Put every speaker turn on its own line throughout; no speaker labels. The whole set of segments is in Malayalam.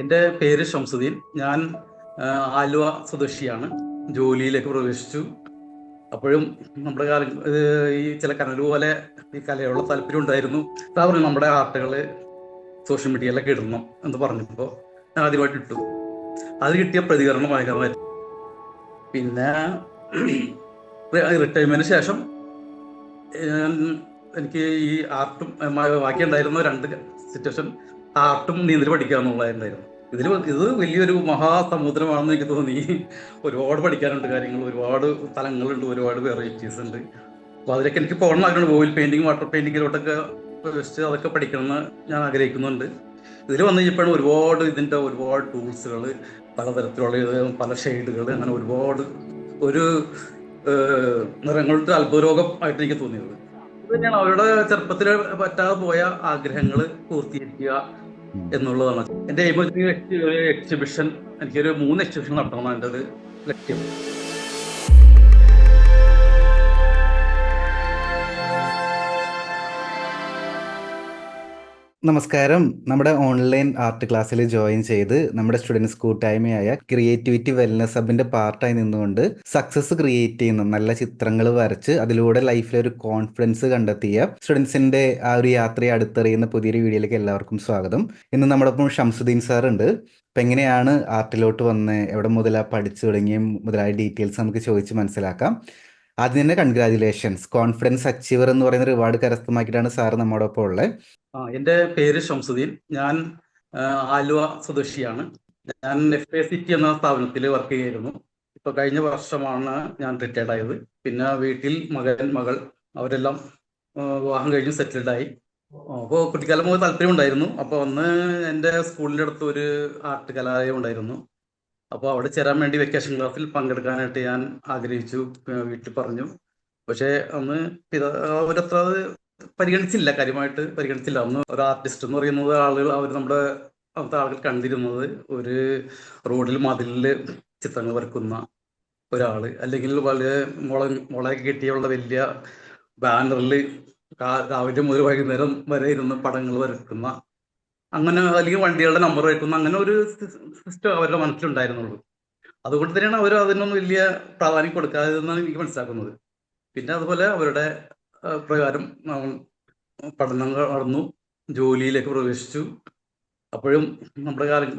എൻ്റെ പേര് ഷംസുദ്ദീൻ ഞാൻ ആലുവ സ്വദേശിയാണ് ജോലിയിലേക്ക് പ്രവേശിച്ചു അപ്പോഴും നമ്മുടെ കാലം ഈ ചില കനലു പോലെ ഈ കലയോടുള്ള താല്പര്യം ഉണ്ടായിരുന്നു അതാ പറഞ്ഞു നമ്മുടെ ആർട്ടുകൾ സോഷ്യൽ മീഡിയയിലൊക്കെ ഇടണം എന്ന് പറഞ്ഞപ്പോൾ ഞാൻ ആദ്യമായിട്ട് ഇട്ടു അത് കിട്ടിയ പ്രതികരണം ഭയങ്കരമായിരുന്നു പിന്നെ റിട്ടയർമെന്റിന് ശേഷം എനിക്ക് ഈ ആർട്ടും ബാക്കി ഉണ്ടായിരുന്ന രണ്ട് സിറ്റുവേഷൻ ആർട്ടും നീന്തൽ പഠിക്കുക എന്നുള്ളതായിരുന്നു ഇതിൽ ഇത് വലിയൊരു മഹാസമുദ്രമാണെന്ന് എനിക്ക് തോന്നി ഒരുപാട് പഠിക്കാനുണ്ട് കാര്യങ്ങൾ ഒരുപാട് സ്ഥലങ്ങളുണ്ട് ഒരുപാട് വെറൈറ്റീസ് ഉണ്ട് അപ്പോൾ അതിലൊക്കെ എനിക്ക് പോകണം അതിനോട് ഓയിൽ പെയിന്റിങ് വാട്ടർ പെയിന്റിങ്ങിലോട്ടൊക്കെ ജസ്റ്റ് അതൊക്കെ പഠിക്കണമെന്ന് ഞാൻ ആഗ്രഹിക്കുന്നുണ്ട് ഇതിൽ വന്നു കഴിഞ്ഞപ്പോഴാണ് ഒരുപാട് ഇതിൻ്റെ ഒരുപാട് ടൂൾസുകൾ പലതരത്തിലുള്ള പല ഷെയ്ഡുകൾ അങ്ങനെ ഒരുപാട് ഒരു നിറങ്ങളുടെ അത്ഭുതരോഗം ആയിട്ട് എനിക്ക് തോന്നിയത് തന്നെയാണ് അവരുടെ ചെറുപ്പത്തിൽ പറ്റാതെ പോയ ആഗ്രഹങ്ങൾ പൂർത്തീകരിക്കുക എന്നുള്ളതാണ് എന്റെ ഒരു എക്സിബിഷൻ എനിക്കൊരു മൂന്ന് എക്സിബിഷൻ നടത്തണം എൻ്റെ ലക്ഷ്യം
നമസ്കാരം നമ്മുടെ ഓൺലൈൻ ആർട്ട് ക്ലാസ്സിൽ ജോയിൻ ചെയ്ത് നമ്മുടെ സ്റ്റുഡൻസ് കൂട്ടായ്മയായ ക്രിയേറ്റിവിറ്റി വെൽനസ് ഹബിന്റെ പാർട്ടായി നിന്നുകൊണ്ട് സക്സസ് ക്രിയേറ്റ് ചെയ്യുന്ന നല്ല ചിത്രങ്ങൾ വരച്ച് അതിലൂടെ ലൈഫിൽ ഒരു കോൺഫിഡൻസ് കണ്ടെത്തിയ സ്റ്റുഡൻസിന്റെ ആ ഒരു യാത്രയെ അടുത്തറിയുന്ന പുതിയൊരു വീഡിയോയിലേക്ക് എല്ലാവർക്കും സ്വാഗതം ഇന്ന് നമ്മളൊപ്പം ഷംസുദ്ദീൻ സാർ ഉണ്ട് അപ്പം എങ്ങനെയാണ് ആർട്ടിലോട്ട് വന്ന് എവിടെ മുതലാ പഠിച്ചു തുടങ്ങിയ മുതലായ ഡീറ്റെയിൽസ് നമുക്ക് ചോദിച്ച് മനസ്സിലാക്കാം ആദ്യം തന്നെ കൺഗ്രാജുലേഷൻസ് കോൺഫിഡൻസ് അച്ചീവർ എന്ന് പറയുന്ന റിവാർഡ് കരസ്ഥമാക്കിയിട്ടാണ് സാർ നമ്മോടൊപ്പം ഉള്ളത്
എന്റെ പേര് ഷംസുദ്ദീൻ ഞാൻ ആലുവ സ്വദേശിയാണ് ഞാൻ എഫ് എ സിറ്റി എന്ന സ്ഥാപനത്തിൽ വർക്ക് ചെയ്യായിരുന്നു ഇപ്പൊ കഴിഞ്ഞ വർഷമാണ് ഞാൻ റിട്ടയർഡ് ആയത് പിന്നെ വീട്ടിൽ മകൻ മകൾ അവരെല്ലാം വിവാഹം കഴിഞ്ഞ് സെറ്റിൽഡ് ആയി അപ്പോൾ കുട്ടിക്കാലം മുതൽ താല്പര്യം ഉണ്ടായിരുന്നു അപ്പോൾ അന്ന് എൻ്റെ സ്കൂളിൻ്റെ അടുത്ത് ഒരു ആർട്ട് കലാലയം ഉണ്ടായിരുന്നു അപ്പോൾ അവിടെ ചേരാൻ വേണ്ടി വെക്കേഷൻ ക്ലാസ്സിൽ പങ്കെടുക്കാനായിട്ട് ഞാൻ ആഗ്രഹിച്ചു വീട്ടിൽ പറഞ്ഞു പക്ഷേ അന്ന് അവരത്ര അത് പരിഗണിച്ചില്ല കാര്യമായിട്ട് പരിഗണിച്ചില്ല അന്ന് ഒരു ആർട്ടിസ്റ്റ് എന്ന് പറയുന്നത് ആളുകൾ അവർ നമ്മുടെ അവിടുത്തെ ആളുകൾ കണ്ടിരുന്നത് ഒരു റോഡിൽ മതിലിൽ ചിത്രങ്ങൾ വരക്കുന്ന ഒരാൾ അല്ലെങ്കിൽ വളരെ മുള മുളയൊക്കെ കെട്ടിയുള്ള വലിയ ബാനറിൽ രാവിലെ മുതൽ വൈകുന്നേരം വരെ ഇരുന്ന് പടങ്ങൾ വരക്കുന്ന അങ്ങനെ അല്ലെങ്കിൽ വണ്ടികളുടെ നമ്പർ വയ്ക്കുന്ന അങ്ങനെ ഒരു സിസ്റ്റം അവരുടെ മനസ്സിലുണ്ടായിരുന്നുള്ളൂ അതുകൊണ്ട് തന്നെയാണ് അവർ അതിനൊന്നും വലിയ പ്രാധാന്യം കൊടുക്കാതെന്നാണ് എനിക്ക് മനസ്സിലാക്കുന്നത് പിന്നെ അതുപോലെ അവരുടെ പ്രകാരം പഠനം നടന്നു ജോലിയിലേക്ക് പ്രവേശിച്ചു അപ്പോഴും നമ്മുടെ കാലം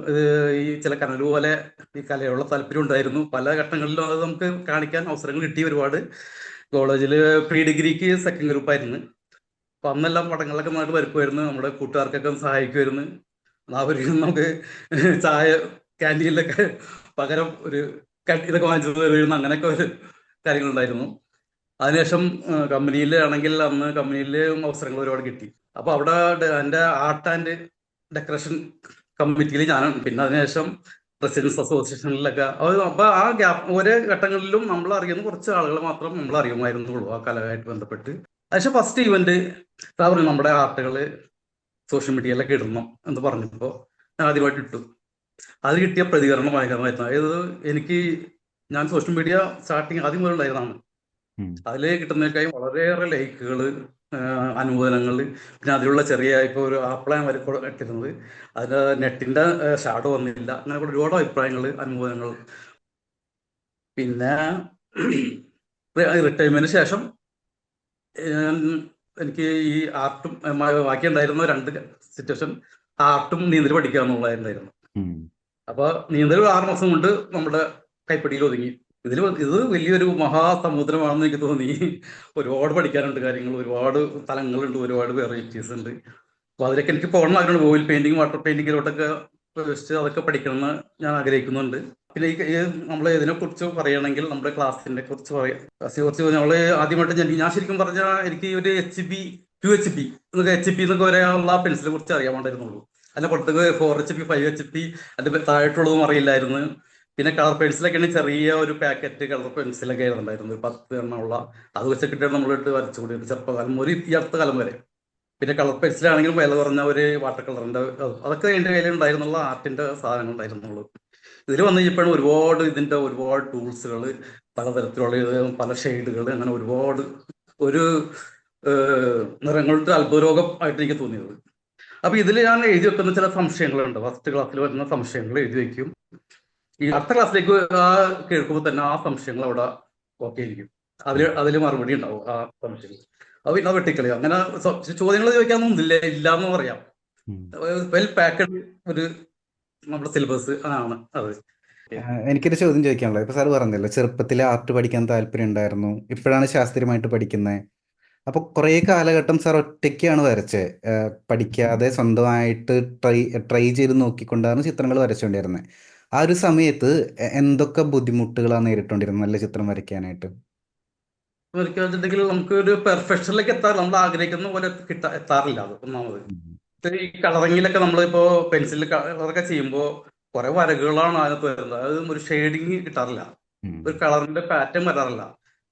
ഈ ചില കനലു പോലെ ഈ കലയുള്ള താല്പര്യം ഉണ്ടായിരുന്നു പല ഘട്ടങ്ങളിലും അത് നമുക്ക് കാണിക്കാൻ അവസരങ്ങൾ കിട്ടി ഒരുപാട് കോളേജിൽ പ്രീ ഡിഗ്രിക്ക് സെക്കൻഡ് ഗ്രൂപ്പായിരുന്നു അപ്പൊ അന്നെല്ലാം പടങ്ങളിലൊക്കെ നന്നായിട്ട് വരുക്കുമായിരുന്നു നമ്മുടെ കൂട്ടുകാർക്കൊക്കെ സഹായിക്കുമായിരുന്നു അവർക്ക് നമുക്ക് ചായ ക്യാൻറ്റീനിലൊക്കെ പകരം ഒരു ഇതൊക്കെ വാങ്ങിച്ചു വരുന്ന അങ്ങനെയൊക്കെ ഒരു കാര്യങ്ങളുണ്ടായിരുന്നു അതിനുശേഷം കമ്പനിയിൽ ആണെങ്കിൽ അന്ന് കമ്പനിയിൽ അവസരങ്ങൾ ഒരുപാട് കിട്ടി അപ്പൊ അവിടെ എൻ്റെ ആർട്ട് ആൻഡ് ഡെക്കറേഷൻ കമ്മിറ്റിയിൽ ഞാനും പിന്നെ അതിനുശേഷം റെസിഡൻസ് അസോസിയേഷനിലൊക്കെ അപ്പൊ ആ ഗ്യാപ് ഓരോ ഘട്ടങ്ങളിലും നമ്മൾ അറിയുന്ന കുറച്ച് ആളുകൾ മാത്രം നമ്മൾ അറിയുമായിരുന്നുള്ളൂ ആ കലയായിട്ട് ബന്ധപ്പെട്ട് പക്ഷെ ഫസ്റ്റ് ഇവന്റ് സാർ പറഞ്ഞു നമ്മുടെ ആർട്ടുകൾ സോഷ്യൽ മീഡിയയിലൊക്കെ ഇടണം എന്ന് പറഞ്ഞപ്പോൾ ഞാൻ ആദ്യമായിട്ട് ഇട്ടു അത് കിട്ടിയ പ്രതികരണം ഭയങ്കരമായിരുന്നു അതായത് എനിക്ക് ഞാൻ സോഷ്യൽ മീഡിയ സ്റ്റാർട്ടിങ് ആദ്യം മുതലുണ്ടായതാണ് അതിൽ കിട്ടുന്നതിനേക്കാളും വളരെയേറെ ലൈക്കുകൾ അനുമോദനങ്ങൾ പിന്നെ അതിലുള്ള ചെറിയ ഇപ്പൊ ഒരു അഭിപ്രായം വരെ ഇട്ടിരുന്നത് അതിന് നെറ്റിന്റെ ഷാഡോ വന്നില്ല അങ്ങനെ ഒരുപാട് അഭിപ്രായങ്ങൾ അനുമോദനങ്ങൾ പിന്നെ റിട്ടയർമെന്റിന് ശേഷം എനിക്ക് ഈ ആർട്ടും ബാക്കി ഉണ്ടായിരുന്ന രണ്ട് സിറ്റുവേഷൻ ആർട്ടും നീന്തൽ പഠിക്കുക എന്നുള്ളതായിരുന്നു അപ്പൊ നീന്തൽ ആറ് മാസം കൊണ്ട് നമ്മുടെ കൈപ്പടിയിൽ ഒതുങ്ങി ഇതിൽ ഇത് വലിയൊരു മഹാസമുദ്രമാണെന്ന് എനിക്ക് തോന്നി ഒരുപാട് പഠിക്കാനുണ്ട് കാര്യങ്ങൾ ഒരുപാട് സ്ഥലങ്ങളുണ്ട് ഒരുപാട് വെറൈറ്റീസ് ഉണ്ട് അപ്പൊ അതിലൊക്കെ എനിക്ക് പോകണം ആഗ്രഹമുണ്ട് ഓയിൽ പെയിന്റിങ് വാട്ടർ പെയിന്റിങ്ങിലോട്ടൊക്കെ ജസ്റ്റ് അതൊക്കെ പഠിക്കണം എന്ന് ഞാൻ ആഗ്രഹിക്കുന്നുണ്ട് പിന്നെ ഇതിനെ കുറിച്ച് പറയുകയാണെങ്കിൽ നമ്മുടെ ക്ലാസിനെ കുറിച്ച് പറയാം ക്ലാസ്സിനെ കുറിച്ച് നമ്മൾ ആദ്യമായിട്ട് ഞാൻ ഞാൻ ശരിക്കും പറഞ്ഞാൽ എനിക്ക് ഒരു H B two H P എന്നൊക്കെ എച്ച് പി എന്നൊക്കെ വരെയുള്ള പെൻസിലെ കുറിച്ച് അറിയാൻ വേണ്ടായിരുന്നുള്ളൂ അതിന്റെ പുറത്തേക്ക് four H P five H P അതിന്റെ താഴെട്ടുള്ളതും അറിയില്ലായിരുന്നു പിന്നെ കളർ പെൻസിലൊക്കെയാണ് ചെറിയ ഒരു പാക്കറ്റ് കളർ പെൻസിലൊക്കെ ഉണ്ടായിരുന്നു ഒരു പത്ത് ഉള്ള അത് വെച്ചൊക്കെ നമ്മളിട്ട് വരച്ചുകൂടി ചെറുപ്പകാലം ഒരു ഈ അടുത്ത കാലം വരെ പിന്നെ കളർ പെൻസിലാണെങ്കിലും വില കുറഞ്ഞ ഒരു വാട്ടർ കളറിന്റെ അതൊക്കെ എൻ്റെ കയ്യിൽ ഉണ്ടായിരുന്നുള്ള ആർട്ടിന്റെ സാധനങ്ങൾ ഉണ്ടായിരുന്നുള്ളൂ ഇതിൽ വന്നു കഴിഞ്ഞപ്പോഴും ഒരുപാട് ഇതിന്റെ ഒരുപാട് ടൂൾസുകൾ പലതരത്തിലുള്ള പല ഷെയ്ഡുകൾ അങ്ങനെ ഒരുപാട് ഒരു നിറങ്ങളുടെ അത്ഭുതരോഗം ആയിട്ട് എനിക്ക് തോന്നിയത് അപ്പൊ ഇതിൽ ഞാൻ എഴുതി വെക്കുന്ന ചില സംശയങ്ങളുണ്ട് ഫസ്റ്റ് ക്ലാസ്സിൽ വരുന്ന സംശയങ്ങൾ എഴുതി വെക്കും ഈ അടുത്ത ക്ലാസ്സിലേക്ക് ആ കേൾക്കുമ്പോൾ തന്നെ ആ സംശയങ്ങൾ അവിടെ ഓക്കെ ഇരിക്കും അതിൽ അതിൽ മറുപടി ഉണ്ടാവും ആ സംശയങ്ങൾ അപ്പൊ പിന്നെ വെട്ടിക്കളയും അങ്ങനെ ചോദ്യങ്ങൾ ചോദിക്കാൻ ഇല്ല ഇല്ല എന്ന് പറയാം വെൽ പാക്കഡ് ഒരു നമ്മുടെ സിലബസ് അതാണ് അത്
എനിക്കൊരു ചോദ്യം ചോദിക്കാനുള്ളത് ഇപ്പൊ സാർ പറഞ്ഞല്ലോ ചെറുപ്പത്തിൽ ആർട്ട് പഠിക്കാൻ താല്പര്യം ഉണ്ടായിരുന്നു ഇപ്പോഴാണ് ശാസ്ത്രീയമായിട്ട് പഠിക്കുന്നത് അപ്പൊ കുറെ കാലഘട്ടം സാർ ഒറ്റയ്ക്കാണ് വരച്ചത് പഠിക്കാതെ സ്വന്തമായിട്ട് ട്രൈ ട്രൈ ചെയ്ത് നോക്കിക്കൊണ്ടാണ് ചിത്രങ്ങൾ വരച്ചുകൊണ്ടിരുന്നത് ആ ഒരു സമയത്ത് എന്തൊക്കെ ബുദ്ധിമുട്ടുകളാണ് നേരിട്ടുകൊണ്ടിരുന്നത് നല്ല ചിത്രം വരയ്ക്കാനായിട്ട്
നമുക്ക് ഒരു പെർഫെക്ഷനിലേക്ക് എത്താറില്ല നമ്മൾ ആഗ്രഹിക്കുന്ന പോലെ കിട്ടാ എത്താറില്ല അത് ഒന്നാമത് ഈ കളറിങ്ങിലൊക്കെ നമ്മളിപ്പോ പെൻസിൽ കളറൊക്കെ ചെയ്യുമ്പോൾ കുറെ വരകളാണ് അതിനകത്ത് വരുന്നത് അത് ഒരു ഷെയ്ഡിങ് കിട്ടാറില്ല ഒരു കളറിന്റെ പാറ്റേൺ വരാറില്ല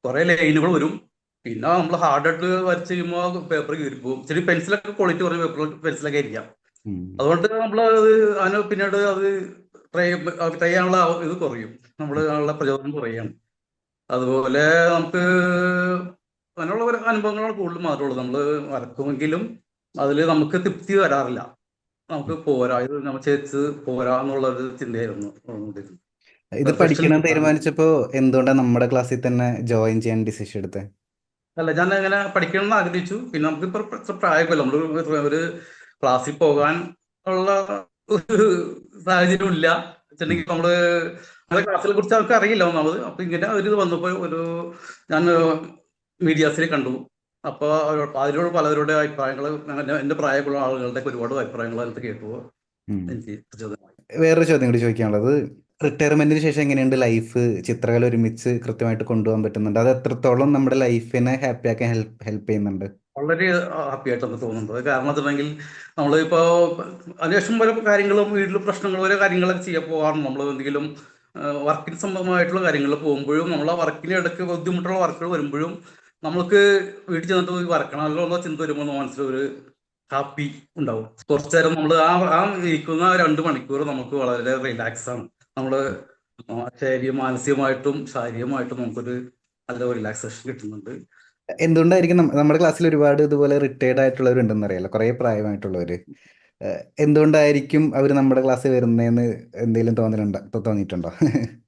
കുറെ ലൈനുകൾ വരും പിന്നെ നമ്മൾ ഹാർഡ് ആയിട്ട് വരച്ച് കഴിയുമ്പോൾ പേപ്പർ കീറിപ്പോവും ചെറിയ പെൻസിലൊക്കെ ക്വാളിറ്റി കുറഞ്ഞ പേപ്പർ പെൻസിലൊക്കെ ഇരിക്കാം അതുകൊണ്ട് നമ്മൾ അത് അതിന് പിന്നീട് അത് ട്രൈ ട്രൈ ചെയ്യാനുള്ള ഇത് കുറയും നമ്മൾ അതിനുള്ള പ്രചോദനം കുറയാണ് അതുപോലെ നമുക്ക് അങ്ങനെയുള്ള അനുഭവങ്ങളാണ് മാത്രമേ ഉള്ളൂ നമ്മൾ വരക്കുമെങ്കിലും അതിൽ നമുക്ക് തൃപ്തി വരാറില്ല നമുക്ക് പോരാ ഇത് നമ്മൾ ചേച്ച് പോരാ എന്നുള്ള ഒരു ചിന്തയായിരുന്നു
ഇത് പഠിക്കണം തീരുമാനിച്ചപ്പോ എന്തുകൊണ്ടാ നമ്മുടെ ക്ലാസ്സിൽ തന്നെ ജോയിൻ ചെയ്യാൻ ഡിസിഷൻ എടുത്തത്
അല്ല ഞാൻ അങ്ങനെ പഠിക്കണം എന്ന് ആഗ്രഹിച്ചു പിന്നെ നമുക്ക് ഇപ്പൊ പ്രായമല്ല നമ്മൾ ഒരു ക്ലാസ്സിൽ പോകാൻ ഉള്ള ഒരു സാഹചര്യം ഇല്ല നമ്മള് നമ്മുടെ ക്ലാസ്സിനെ കുറിച്ച് അവർക്ക് അറിയില്ല ഒന്നാമത് അപ്പൊ ഇങ്ങനെ ഒരു ഇത് വന്നപ്പോൾ ഒരു ഞാൻ മീഡിയാസിൽ കണ്ടു അപ്പൊ അതിലൂടെ പലരുടെ അഭിപ്രായങ്ങൾ എന്റെ പ്രായമുള്ള ആളുകളുടെ ഒരുപാട് അഭിപ്രായങ്ങൾ അതിനകത്ത് കേട്ടു
വേറൊരു ചോദ്യം കൂടി ചോദിക്കാനുള്ളത് റിട്ടയർമെന്റിന് ശേഷം എങ്ങനെയുണ്ട് ലൈഫ് ചിത്രകല ഒരുമിച്ച് കൃത്യമായിട്ട് കൊണ്ടുപോകാൻ പറ്റുന്നുണ്ട് അത് എത്രത്തോളം നമ്മുടെ ലൈഫിനെ ഹാപ്പി ആക്കാൻ ഹെൽപ്പ് ഹെൽപ്പ് ചെയ്യുന്നുണ്ട്
വളരെ ഹാപ്പി നമുക്ക് തോന്നുന്നത് കാരണം വെച്ചിട്ടുണ്ടെങ്കിൽ നമ്മളിപ്പോ അതിനുശേഷം പല കാര്യങ്ങളും വീട്ടിൽ പ്രശ്നങ്ങളും ഓരോ കാര്യങ്ങളൊക്കെ ചെയ്യാൻ പോകാറുണ്ട് നമ്മൾ എന്തെങ്കിലും വർക്കിന് സംബന്ധമായിട്ടുള്ള കാര്യങ്ങൾ പോകുമ്പോഴും നമ്മൾ ആ വർക്കിന് ഇടയ്ക്ക് ബുദ്ധിമുട്ടുള്ള വർക്കുകൾ വരുമ്പോഴും നമ്മൾക്ക് വീട്ടിൽ ചെന്നിട്ട് വരക്കണമല്ലോ എന്നുള്ള ചിന്ത വരുമ്പോൾ മനസ്സിൽ ഒരു ഹാപ്പി ഉണ്ടാവും കുറച്ചു നേരം നമ്മൾ ആ ആ ഇരിക്കുന്ന രണ്ട് മണിക്കൂർ നമുക്ക് വളരെ റിലാക്സ് ആണ് നമ്മള് ശരീരം മാനസികമായിട്ടും ശാരീരികമായിട്ടും നമുക്കൊരു നല്ല റിലാക്സേഷൻ കിട്ടുന്നുണ്ട്
എന്തുകൊണ്ടായിരിക്കും നമ്മുടെ ക്ലാസ്സിൽ ഒരുപാട് ഇതുപോലെ റിട്ടയർഡ് ആയിട്ടുള്ളവരുണ്ടെന്ന് അറിയാലോ കുറെ പ്രായമായിട്ടുള്ളവര് എന്തുകൊണ്ടായിരിക്കും അവർ നമ്മുടെ ക്ലാസ്സിൽ വരുന്നതെന്ന് എന്തെങ്കിലും തോന്നലുണ്ടോ തോന്നിയിട്ടുണ്ടോ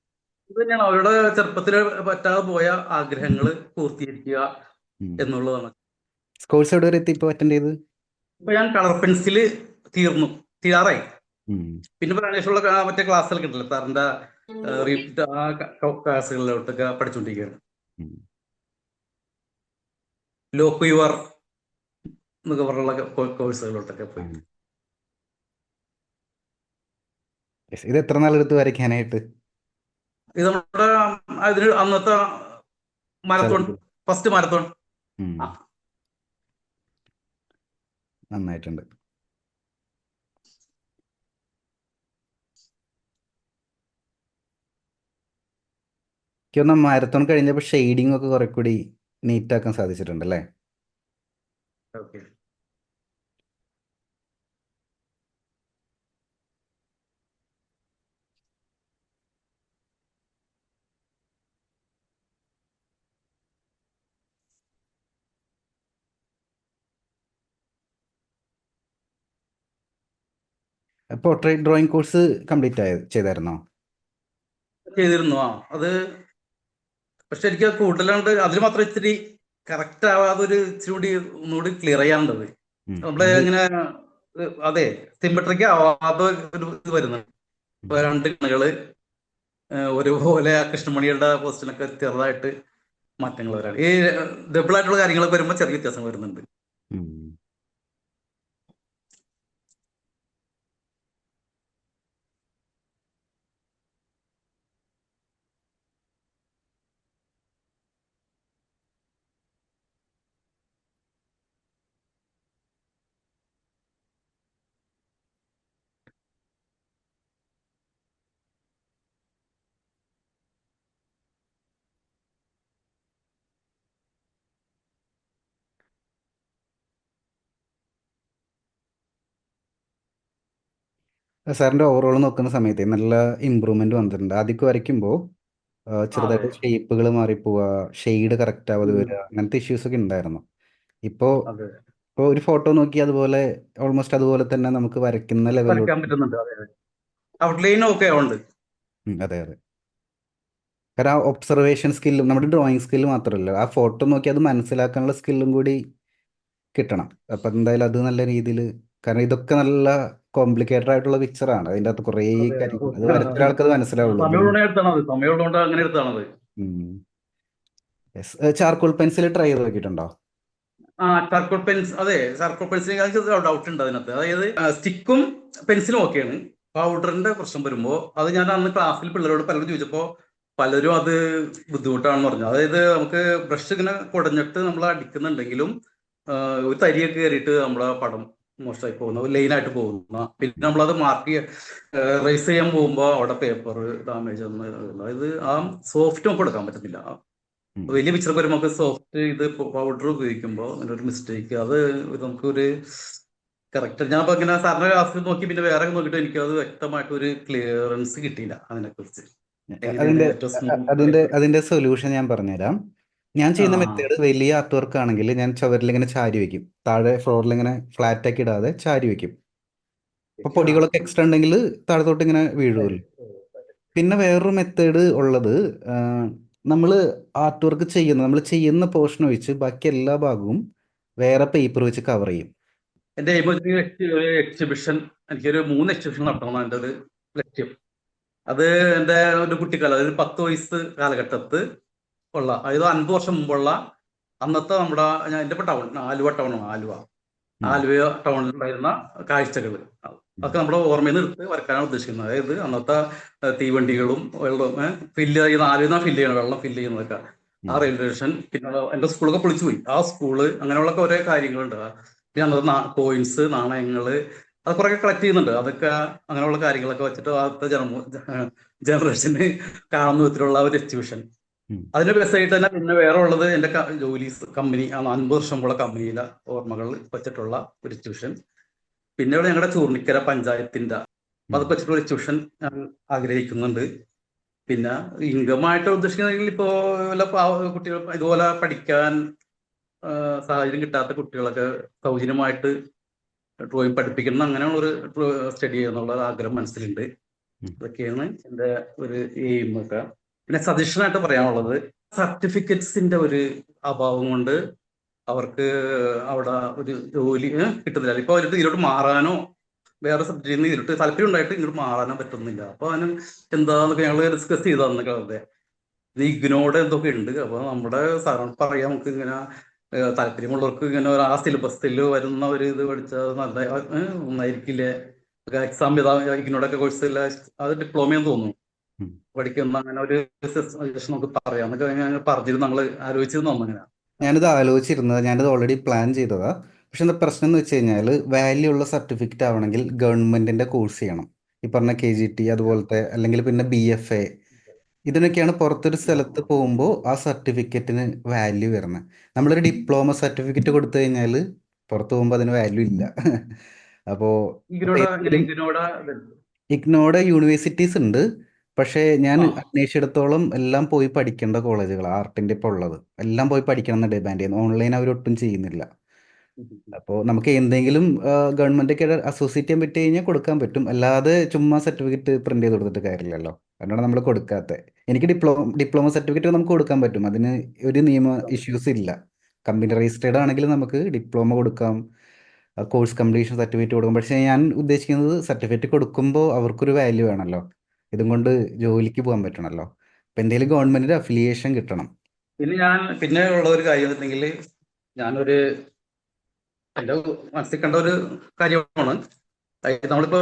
തന്നെയാണ് അവരുടെ ചെറുപ്പത്തിൽ പറ്റാതെ പോയ ആഗ്രഹങ്ങൾ പൂർത്തീകരിക്കുക എന്നുള്ളതാണ്
കോഴ്സ് എവിടെ വരെ ഇപ്പൊ അറ്റൻഡ് ചെയ്ത്
ഇപ്പൊ ഞാൻ കളർ പെൻസിൽ തീർന്നു തീരാറായി പിന്നെ പ്രാണേഷുള്ള മറ്റേ ക്ലാസ്സുകളൊക്കെ ഉണ്ടല്ലോ സാറിന്റെ ആ ക്ലാസ്സുകളിലോട്ടൊക്കെ പഠിച്ചുകൊണ്ടിരിക്കുകയാണ് ലോക്ക് യുവർ എന്നൊക്കെ പറഞ്ഞുള്ള കോഴ്സുകളിലോട്ടൊക്കെ പോയി
ഇത് എത്ര നാളെടുത്ത് വരയ്ക്കാനായിട്ട്
ഇത് നമ്മുടെ അതിന് അന്നത്തെ മാരത്തോൺ ഫസ്റ്റ് മാരത്തോൺ
നന്നായിട്ടുണ്ട് എനിക്കൊന്ന് മാരത്തോൺ കഴിഞ്ഞപ്പോൾ ഷെയ്ഡിങ് ഒക്കെ കുറെ കൂടി നീറ്റാക്കാൻ സാധിച്ചിട്ടുണ്ട് അല്ലേ okay portrait drawing course complete ആയത് ചെയ്തായിരുന്നോ
ചെയ്തിരുന്നു ആ അത് പക്ഷെ എനിക്ക് കൂടുതലാണ്ട് അതിൽ മാത്രം ഇത്തിരി കറക്റ്റ് ആവാതെ ഒരു ഇച്ചിരി കൂടി ഒന്നുകൂടി ക്ലിയർ ചെയ്യാനുണ്ടത് നമ്മളെ ഇങ്ങനെ അതെ സിമെട്രിക് ആവാതെ ഒരു ഇത് വരുന്നുണ്ട് രണ്ട് കണ്ണുകള് ഒരുപോലെ കൃഷ്ണമണിയുടെ പോസ്റ്റിനൊക്കെ ചെറുതായിട്ട് മാറ്റങ്ങൾ വരാണ് ഈ ഡബിൾ ആയിട്ടുള്ള കാര്യങ്ങൾ വരുമ്പോൾ ചെറിയ വ്യത്യാസം വരുന്നുണ്ട്
സാറിൻ്റെ ഓവറോൾ നോക്കുന്ന സമയത്ത് നല്ല ഇമ്പ്രൂവ്മെന്റ് വന്നിട്ടുണ്ട് ആദ്യമൊക്കെ വരയ്ക്കുമ്പോൾ ചെറുതായിട്ട് ഷേപ്പുകൾ മാറിപ്പോവുക ഷെയ്ഡ് കറക്റ്റ് ആവാതെ വരിക അങ്ങനത്തെ ഇഷ്യൂസ് ഒക്കെ ഉണ്ടായിരുന്നു ഇപ്പോൾ ഇപ്പോ ഇപ്പോൾ ഒരു ഫോട്ടോ നോക്കി അതുപോലെ ഓൾമോസ്റ്റ് അതുപോലെ തന്നെ നമുക്ക് വരയ്ക്കുന്ന ലെവലിൽ
പറ്റുന്നുണ്ട് അതെ അതെ ഉണ്ട് അതെ അതെ
കാരണം ആ ഒബ്സർവേഷൻ സ്കില്ലും നമ്മുടെ ഡ്രോയിങ് സ്കില്ല് മാത്രമല്ല ആ ഫോട്ടോ നോക്കി അത് മനസ്സിലാക്കാനുള്ള സ്കില്ലും കൂടി കിട്ടണം അപ്പം എന്തായാലും അത് നല്ല രീതിയിൽ കാരണം ഇതൊക്കെ നല്ല കോംപ്ലിക്കേറ്റഡ് ആയിട്ടുള്ള പിക്ചറാണ് അതിന്റെ അകത്ത് കുറേ കാര്യങ്ങൾ ഒരാൾക്ക് അത് മനസ്സിലാവുള്ളൂ ചാർക്കോൾ പെൻസിൽ ട്രൈ ചെയ്ത് നോക്കിയിട്ടുണ്ടോ
ആ ചാർക്കോൾ പെൻസിൽ അതെ ചാർക്കോൾ പെൻസിലിനെ ഡൗട്ട് ഉണ്ട് അതിനകത്ത് അതായത് സ്റ്റിക്കും പെൻസിലും ഒക്കെയാണ് പൗഡറിന്റെ പ്രശ്നം വരുമ്പോൾ അത് ഞാൻ അന്ന് ക്ലാസ്സിൽ പിള്ളേരോട് പലരും ചോദിച്ചപ്പോൾ പലരും അത് ബുദ്ധിമുട്ടാണെന്ന് പറഞ്ഞു അതായത് നമുക്ക് ബ്രഷ് ഇങ്ങനെ കുടഞ്ഞിട്ട് നമ്മൾ അടിക്കുന്നുണ്ടെങ്കിലും ഒരു തരിയൊക്കെ കയറിയിട്ട് നമ്മളെ പടം മോശമായി ലൈൻ ലൈനായിട്ട് പോകുന്ന പിന്നെ നമ്മളത് മാർക്ക് റേസ് ചെയ്യാൻ പോകുമ്പോൾ അവിടെ പേപ്പർ ഡാമേജ് അതായത് ആ സോഫ്റ്റ് നമുക്ക് എടുക്കാൻ പറ്റുന്നില്ല വലിയ പിക്ചർ വരുമ്പോൾ നമുക്ക് സോഫ്റ്റ് ഇത് പൗഡർ ഉപയോഗിക്കുമ്പോൾ അങ്ങനെ ഒരു മിസ്റ്റേക്ക് അത് നമുക്കൊരു കറക്റ്റ് ഞാൻ അപ്പൊ ഇങ്ങനെ സാറിന്റെ ക്ലാസ്സിൽ നോക്കി പിന്നെ വേറെ നോക്കിയിട്ട് എനിക്ക് അത് വ്യക്തമായിട്ട് ഒരു ക്ലിയറൻസ് കിട്ടിയില്ല അതിനെ കുറിച്ച്
അതിന്റെ അതിന്റെ സൊല്യൂഷൻ ഞാൻ പറഞ്ഞുതരാം ഞാൻ ചെയ്യുന്ന മെത്തേഡ് വലിയ ആർട്ട് വർക്ക് ആണെങ്കിൽ ഞാൻ ചവരിൽ ഇങ്ങനെ ചാരി വെക്കും താഴെ ഫ്ലോറിൽ ഇങ്ങനെ ഫ്ലാറ്റ് ആക്കി ഇടാതെ ചാരി വെക്കും അപ്പൊ പൊടികളൊക്കെ എക്സ്ട്രാ ഉണ്ടെങ്കിൽ താഴത്തോട്ട് ഇങ്ങനെ വീഴുമല്ലോ പിന്നെ വേറൊരു മെത്തേഡ് ഉള്ളത് നമ്മൾ ആർട്ട് വർക്ക് ചെയ്യുന്ന നമ്മൾ ചെയ്യുന്ന പോർഷൻ ഒഴിച്ച് ബാക്കി എല്ലാ ഭാഗവും വേറെ പേപ്പർ വെച്ച് കവർ ചെയ്യും
എന്റെ ഒരു എക്സിബിഷൻ എനിക്കൊരു മൂന്ന് എക്സിബിഷൻ നടത്തണം എൻ്റെ ഒരു ലക്ഷ്യം അത് എൻ്റെ ഒരു കുട്ടിക്കാലം അതായത് പത്ത് വയസ്സ് കാലഘട്ടത്ത് ഉള്ള അതായത് അൻപത് വർഷം മുമ്പുള്ള അന്നത്തെ നമ്മുടെ ഞാൻ എൻ്റെ ടൗൺ ആലുവ ടൗണാണ് ആലുവ ആലുവ ടൗണിലുണ്ടായിരുന്ന കാഴ്ചകൾ അതൊക്കെ നമ്മുടെ ഓർമ്മയിൽ നിന്ന് എടുത്ത് വരക്കാനാണ് ഉദ്ദേശിക്കുന്നത് അതായത് അന്നത്തെ തീവണ്ടികളും വെള്ളവും ഫില്ല് ചെയ്യുന്ന ആലുവ ഫില്ല് ചെയ്യണം വെള്ളം ഫില്ല് ചെയ്യുന്നതൊക്കെ ആ റെയിൽവേ സ്റ്റേഷൻ പിന്നെ എൻ്റെ സ്കൂളൊക്കെ പൊളിച്ചു പോയി ആ സ്കൂള് അങ്ങനെയുള്ള കുറേ കാര്യങ്ങളുണ്ട് പിന്നെ അന്നത്തെ കോയിൻസ് നാണയങ്ങള് അത് കുറെ കളക്ട് ചെയ്യുന്നുണ്ട് അതൊക്കെ അങ്ങനെയുള്ള കാര്യങ്ങളൊക്കെ വെച്ചിട്ട് അടുത്ത ജനറേഷന് കാണുന്ന വിധത്തിലുള്ള ഒരു എക്സിബിഷൻ അതിന്റെ ബെസ്റ്റായിട്ട് തന്നെ പിന്നെ വേറെ ഉള്ളത് എൻ്റെ ജോലി കമ്പനി അൻപത് വർഷമുള്ള കമ്പനിയിലെ ഓർമ്മകൾ വെച്ചിട്ടുള്ള ഒരു ട്യൂഷൻ പിന്നെ ഇവിടെ ഞങ്ങളുടെ ചൂർണിക്കര പഞ്ചായത്തിന്റെ അത് വെച്ചിട്ടുള്ള ഒരു ട്യൂഷൻ ഞാൻ ആഗ്രഹിക്കുന്നുണ്ട് പിന്നെ ഇൻകമായിട്ട് ഉദ്ദേശിക്കുന്നെങ്കിൽ ഇപ്പോ കുട്ടികൾ ഇതുപോലെ പഠിക്കാൻ സാഹചര്യം കിട്ടാത്ത കുട്ടികളൊക്കെ സൗജന്യമായിട്ട് ഡ്രോയിങ് പഠിപ്പിക്കണം അങ്ങനെയുള്ള ഒരു സ്റ്റഡി എന്നുള്ള ആഗ്രഹം മനസ്സിലുണ്ട് ഇതൊക്കെയാണ് എൻ്റെ ഒരു എയിം ഒക്കെ പിന്നെ സജഷനായിട്ട് പറയാനുള്ളത് സർട്ടിഫിക്കറ്റ്സിന്റെ ഒരു അഭാവം കൊണ്ട് അവർക്ക് അവിടെ ഒരു ജോലി കിട്ടുന്നില്ല ഇപ്പൊ അവർക്ക് ഇതിലോട്ട് മാറാനോ വേറെ സബ്ജക്റ്റിൽ നിന്ന് ഇതിലോട്ട് താല്പര്യം ഉണ്ടായിട്ട് ഇങ്ങോട്ട് മാറാനോ പറ്റുന്നില്ല അപ്പൊ അതിന് എന്താന്നൊക്കെ ഞങ്ങൾ ഡിസ്കസ് ചെയ്തതെന്നൊക്കെ അതെ ഇഗ്നോഡ് എന്തൊക്കെ ഉണ്ട് അപ്പൊ നമ്മുടെ സാറിനോട് പറയാം നമുക്ക് ഇങ്ങനെ താല്പര്യമുള്ളവർക്ക് ഇങ്ങനെ ആ സിലബസിൽ വരുന്ന ഒരു ഇത് പഠിച്ചാൽ നല്ല നന്നായിരിക്കില്ലേ എക്സാം ഇതാ ഇഗ്നോടൊക്കെ കോഴ്സ് അത് ഡിപ്ലോമയെന്ന് തോന്നുന്നു പഠിക്കുന്ന അങ്ങനെ ഒരു നമുക്ക് പറയാം എന്നൊക്കെ ഞാൻ പറഞ്ഞിരുന്നു നമ്മൾ ആലോചിച്ചിരുന്നു അങ്ങനെ
ഞാനിത് ആലോചിച്ചിരുന്നത് ഞാനിത് ഓൾറെഡി പ്ലാൻ ചെയ്തതാ പക്ഷെ എന്താ പ്രശ്നം എന്ന് വെച്ച് കഴിഞ്ഞാൽ വാല്യൂ ഉള്ള സർട്ടിഫിക്കറ്റ് ആവണമെങ്കിൽ ഗവൺമെന്റിന്റെ കോഴ്സ് ചെയ്യണം ഈ പറഞ്ഞ കെ ജി ടി അതുപോലത്തെ അല്ലെങ്കിൽ പിന്നെ ബി എഫ് എ ഇതിനൊക്കെയാണ് പുറത്തൊരു സ്ഥലത്ത് പോകുമ്പോൾ ആ സർട്ടിഫിക്കറ്റിന് വാല്യൂ വരുന്നത് നമ്മളൊരു ഡിപ്ലോമ സർട്ടിഫിക്കറ്റ് കൊടുത്തു കഴിഞ്ഞാൽ പുറത്തു പോകുമ്പോൾ അതിന് വാല്യൂ ഇല്ല
അപ്പോ ഇഗ്നോഡ യൂണിവേഴ്സിറ്റീസ് ഉണ്ട്
പക്ഷേ ഞാൻ അന്വേഷിച്ചിടത്തോളം എല്ലാം പോയി പഠിക്കേണ്ട കോളേജുകൾ ആർട്ടിന്റെ ഇപ്പൊ ഉള്ളത് എല്ലാം പോയി പഠിക്കണം എന്ന് ഡിമാൻഡ് ചെയ്യുന്നു ഓൺലൈൻ അവരൊട്ടും ചെയ്യുന്നില്ല അപ്പോൾ നമുക്ക് എന്തെങ്കിലും ഗവൺമെന്റ് ഒക്കെ അസോസിയേറ്റ് ചെയ്യാൻ പറ്റി കഴിഞ്ഞാൽ കൊടുക്കാൻ പറ്റും അല്ലാതെ ചുമ്മാ സർട്ടിഫിക്കറ്റ് പ്രിന്റ് ചെയ്ത് കൊടുത്തിട്ട് കാര്യമില്ലല്ലോ അതുകൊണ്ടാണ് നമ്മൾ കൊടുക്കാത്ത എനിക്ക് ഡിപ്ലോമ ഡിപ്ലോമ സർട്ടിഫിക്കറ്റ് നമുക്ക് കൊടുക്കാൻ പറ്റും അതിന് ഒരു നിയമ ഇഷ്യൂസ് ഇല്ല കമ്പനി രജിസ്റ്റേഡ് ആണെങ്കിൽ നമുക്ക് ഡിപ്ലോമ കൊടുക്കാം കോഴ്സ് കംപ്ലീഷൻ സർട്ടിഫിക്കറ്റ് കൊടുക്കാം പക്ഷേ ഞാൻ ഉദ്ദേശിക്കുന്നത് സർട്ടിഫിക്കറ്റ് കൊടുക്കുമ്പോൾ അവർക്കൊരു വാല്യൂ വേണമല്ലോ ഇതും കൊണ്ട് ജോലിക്ക് പോകാൻ പറ്റണല്ലോ അപ്പൊ എന്തെങ്കിലും ഗവൺമെന്റിന്റെ അഫിലിയേഷൻ കിട്ടണം
പിന്നെ ഞാൻ പിന്നെ ഉള്ള ഒരു കാര്യം എന്തെങ്കിൽ ഞാനൊരു എന്റെ മനസ്സിൽ കണ്ട ഒരു കാര്യമാണ് നമ്മളിപ്പോ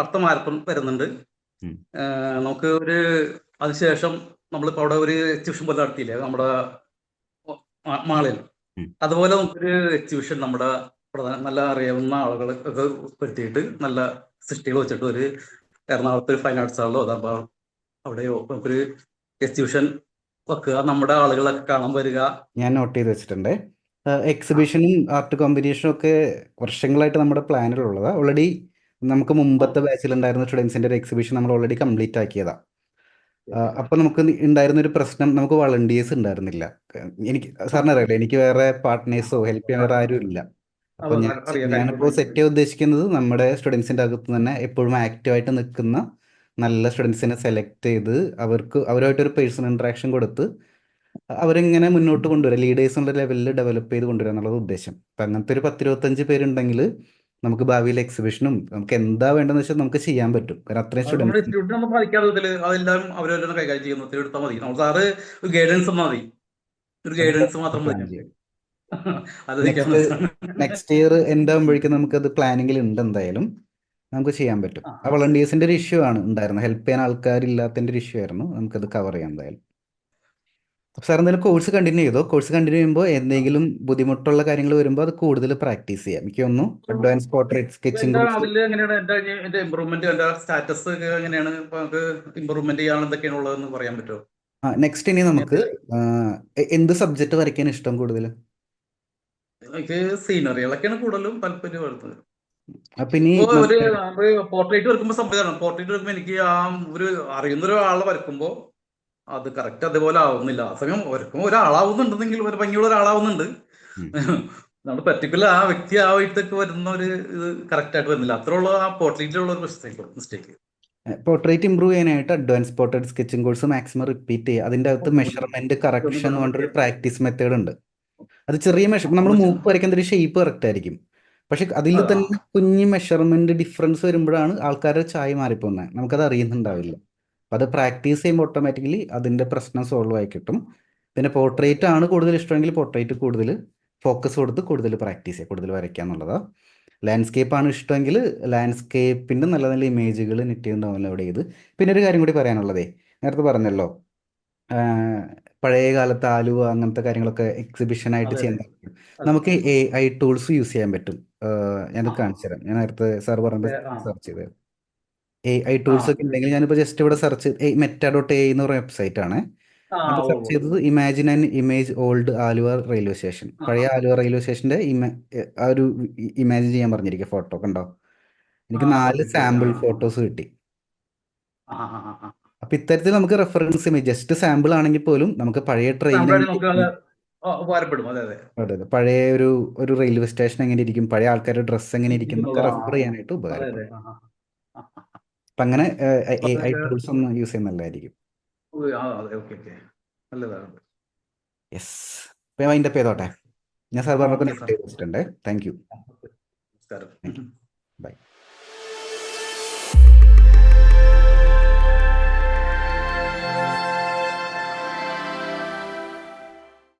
അർത്ഥം ആർക്കും വരുന്നുണ്ട് നമുക്ക് ഒരു അതിനുശേഷം നമ്മളിപ്പോ അവിടെ ഒരു എക്സിബിഷൻ പോലെ നടത്തിയില്ലേ നമ്മുടെ മാളിൽ അതുപോലെ നമുക്കൊരു എക്സിബിഷൻ നമ്മുടെ പ്രധാന നല്ല അറിയാവുന്ന ആളുകൾ ഒക്കെ വരുത്തിയിട്ട് നല്ല സൃഷ്ടികൾ വെച്ചിട്ട് ഒരു എറണാകുളത്ത് ഒരു ഫൈൻ ആർട്സ് ആണല്ലോ അതാകുമ്പോൾ അവിടെയോ നമുക്കൊരു എക്സിബിഷൻ വെക്കുക നമ്മുടെ ആളുകളൊക്കെ കാണാൻ വരിക
ഞാൻ നോട്ട് ചെയ്ത് വെച്ചിട്ടുണ്ട് എക്സിബിഷനും ആർട്ട് കോമ്പറ്റീഷനും ഒക്കെ വർഷങ്ങളായിട്ട് നമ്മുടെ പ്ലാനിലുള്ളത് ഓൾറെഡി നമുക്ക് മുമ്പത്തെ ബാച്ചിൽ ഉണ്ടായിരുന്ന സ്റ്റുഡൻസിന്റെ ഒരു എക്സിബിഷൻ നമ്മൾ ഓൾറെഡി കംപ്ലീറ്റ് ആക്കിയതാ അപ്പൊ നമുക്ക് ഉണ്ടായിരുന്ന ഒരു പ്രശ്നം നമുക്ക് വളണ്ടിയേഴ്സ് ഉണ്ടായിരുന്നില്ല എനിക്ക് സാറിന് അറിയില്ല എനിക്ക് വേറെ പാർട്ട്നേഴ്സോ ഹെൽപ്പ് ചെയ്യാൻ വേറെ ആരും ഇല്ല അപ്പൊ ഞാനിപ്പോ സെറ്റ് ഉദ്ദേശിക്കുന്നത് നമ്മുടെ സ്റ്റുഡൻസിന്റെ അകത്ത് തന്നെ എപ്പോഴും ആയിട്ട് നിൽക്കുന്ന നല്ല സ്റ്റുഡൻസിനെ സെലക്ട് ചെയ്ത് അവർക്ക് അവരുമായിട്ട് ഒരു പേഴ്സണൽ ഇന്ററാക്ഷൻ കൊടുത്ത് അവരെങ്ങനെ മുന്നോട്ട് കൊണ്ടുവരാം ലീഡേഴ്സ് എന്നുള്ള ലെവലിൽ ഡെവലപ്പ് ചെയ്ത് കൊണ്ടുവരാം എന്നുള്ളത് ഉദ്ദേശം അപ്പൊ അങ്ങനത്തെ ഒരു പത്തിരുപത്തഞ്ച് പേരുണ്ടെങ്കിൽ നമുക്ക് ഭാവിയിൽ എക്സിബിഷനും നമുക്ക് എന്താ വേണ്ടെന്ന് വെച്ചാൽ നമുക്ക് ചെയ്യാൻ പറ്റും
കാരണം അത്രയും സ്റ്റുഡൻസ് നമ്മൾ അതെല്ലാം കൈകാര്യം ചെയ്യുന്ന മതി നമ്മൾ സാറ് ഗൈഡൻസ് മതി ഒരു ഗൈഡൻസ് മാത്രം മതി
നെക്സ്റ്റ് ഇയർ എൻഡ് ആകുമ്പോഴേക്കും അത് പ്ലാനിങ്ങിൽ ഉണ്ട് എന്തായാലും നമുക്ക് ചെയ്യാൻ പറ്റും ആ വളണ്ടിയേഴ്സിന്റെ ഒരു ഇഷ്യൂ ആണ് ഉണ്ടായിരുന്നത് ഹെൽപ്പ് ചെയ്യാൻ ആൾക്കാരില്ലാത്തതിന്റെ ഒരു ഇഷ്യൂ ആയിരുന്നു നമുക്കത് കവർ ചെയ്യാം എന്തായാലും സാർ എന്തായാലും കോഴ്സ് കണ്ടിന്യൂ ചെയ്തോ കോഴ്സ് കണ്ടിന്യൂ ചെയ്യുമ്പോൾ എന്തെങ്കിലും ബുദ്ധിമുട്ടുള്ള കാര്യങ്ങൾ വരുമ്പോൾ അത് കൂടുതൽ പ്രാക്ടീസ് ചെയ്യാം എനിക്ക് തോന്നുന്നു അഡ്വാൻസ് പോർട്രേറ്റ് സ്കെച്ചിങ്
സ്റ്റാറ്റസ് എങ്ങനെയാണ് പറയാൻ
നെക്സ്റ്റ് ഇനി നമുക്ക് എന്ത് സബ്ജക്ട് വരയ്ക്കാൻ ഇഷ്ടം കൂടുതൽ
സീനറികളൊക്കെയാണ് കൂടുതലും താല്പര്യം ഒരു പോർട്രേറ്റ് വരക്കുമ്പോ സംഭവം പോർട്രേറ്റ് വരക്കുമ്പോ എനിക്ക് ആ ഒരു അറിയുന്ന ഒരാളെ വരക്കുമ്പോ അത് കറക്റ്റ് അതേപോലെ ആവുന്നില്ല ആ സമയം വരക്കുമ്പോ ഒരാളാവുന്നുണ്ടെങ്കിൽ ഒരു ഭംഗിയുള്ള ഒരാളാവുന്നുണ്ട് നമ്മുടെ പെർട്ടിക്കുലർ ആ വ്യക്തി ആ വീട്ടിലേക്ക് വരുന്ന ഒരു ഇത് കറക്റ്റ് ആയിട്ട് വരുന്നില്ല അത്രയുള്ള ആ പോർട്രേറ്റിലുള്ള ഒരു മിസ്റ്റേക്ക് മിസ്റ്റേക്ക്
പോർട്രേറ്റ് ഇമ്പ്രൂവ് ചെയ്യാനായിട്ട് advance portrait sketching course maximum repeat ചെയ്യുക അതിന്റെ അകത്ത് മെഷർമെന്റ് കറക്ഷൻ എന്ന് പ്രാക്ടീസ് മെത്തേഡ് ഉണ്ട് അത് ചെറിയ മെഷർ നമ്മൾ മൂക്ക് വരയ്ക്കുന്ന ഒരു ഷേപ്പ് കറക്റ്റ് ആയിരിക്കും പക്ഷെ അതിൽ തന്നെ കുഞ്ഞ് മെഷർമെന്റ് ഡിഫറൻസ് വരുമ്പോഴാണ് ആൾക്കാരുടെ ചായ മാറിപ്പോന്നെ നമുക്കത് അറിയുന്നുണ്ടാവില്ല അപ്പൊ അത് പ്രാക്ടീസ് ചെയ്യുമ്പോൾ ഓട്ടോമാറ്റിക്കലി അതിന്റെ പ്രശ്നം സോൾവ് ആയി കിട്ടും പിന്നെ പോർട്രേറ്റ് ആണ് കൂടുതൽ ഇഷ്ടമെങ്കിൽ പോർട്രേറ്റ് കൂടുതൽ ഫോക്കസ് കൊടുത്ത് കൂടുതൽ പ്രാക്ടീസ് ചെയ്യുക കൂടുതൽ വരയ്ക്കുക എന്നുള്ളതാണ് ലാൻഡ്സ്കേപ്പ് ആണ് ഇഷ്ടമെങ്കിൽ ലാൻഡ്സ്കേപ്പിന്റെ നല്ല നല്ല ഇമേജുകൾ നെറ്റ് ചെയ്യുന്ന ചെയ്ത് പിന്നെ ഒരു കാര്യം കൂടി പറയാനുള്ളതേ നേരത്തെ പറഞ്ഞല്ലോ പഴയ കാലത്തെ ആലുവ അങ്ങനത്തെ കാര്യങ്ങളൊക്കെ എക്സിബിഷൻ അതെ ചെയ്യാൻ അതെ നമുക്ക് എ ഐ ടൂൾസ് യൂസ് ചെയ്യാൻ പറ്റും ഞാൻ കാണിച്ചു തരാം ഞാൻ നേരത്തെ സാർ പറഞ്ഞപ്പോൾ സെർച്ച് ചെയ്ത് എ ഐ ടൂൾസ് ഒക്കെ ഉണ്ടെങ്കിൽ ഞാനിപ്പോൾ ജസ്റ്റ് ഇവിടെ സെർച്ച് മെറ്റ ഡോട്ട് എ എന്ന് പറഞ്ഞ വെബ്സൈറ്റ് ആണ് ആ അപ്പോൾ സെർച്ച് ചെയ്തത് imagine and image old Aluva railway station പഴയ ആലുവ റെയിൽവേ സ്റ്റേഷന്റെ ആ ഒരു ഇമാജിൻ ചെയ്യാൻ പറഞ്ഞിരിക്കുക ഫോട്ടോ കണ്ടോ എനിക്ക് നാല് സാമ്പിൾ ഫോട്ടോസ് കിട്ടി അപ്പൊ ഇത്തരത്തിൽ നമുക്ക് റെഫറൻസ് ഇമേജ് ജസ്റ്റ് സാമ്പിൾ ആണെങ്കിൽ പോലും നമുക്ക് പഴയ ട്രെയിൻ
അതെ
അതെ പഴയ ഒരു ഒരു റെയിൽവേ സ്റ്റേഷൻ എങ്ങനെ ഇരിക്കും പഴയ ആൾക്കാരുടെ ഡ്രസ്സ് എങ്ങനെ ഇരിക്കും നമുക്ക് റെഫർ ചെയ്യാനായിട്ട് ഉപകാരം അപ്പൊ അങ്ങനെ ഐ ഒന്നും യൂസ് ചെയ്യുന്നല്ലായിരിക്കും യെസ് അതിന്റെ പേതോട്ടെ ഞാൻ സാർ പറഞ്ഞിട്ടുണ്ട് താങ്ക് യു
ബൈ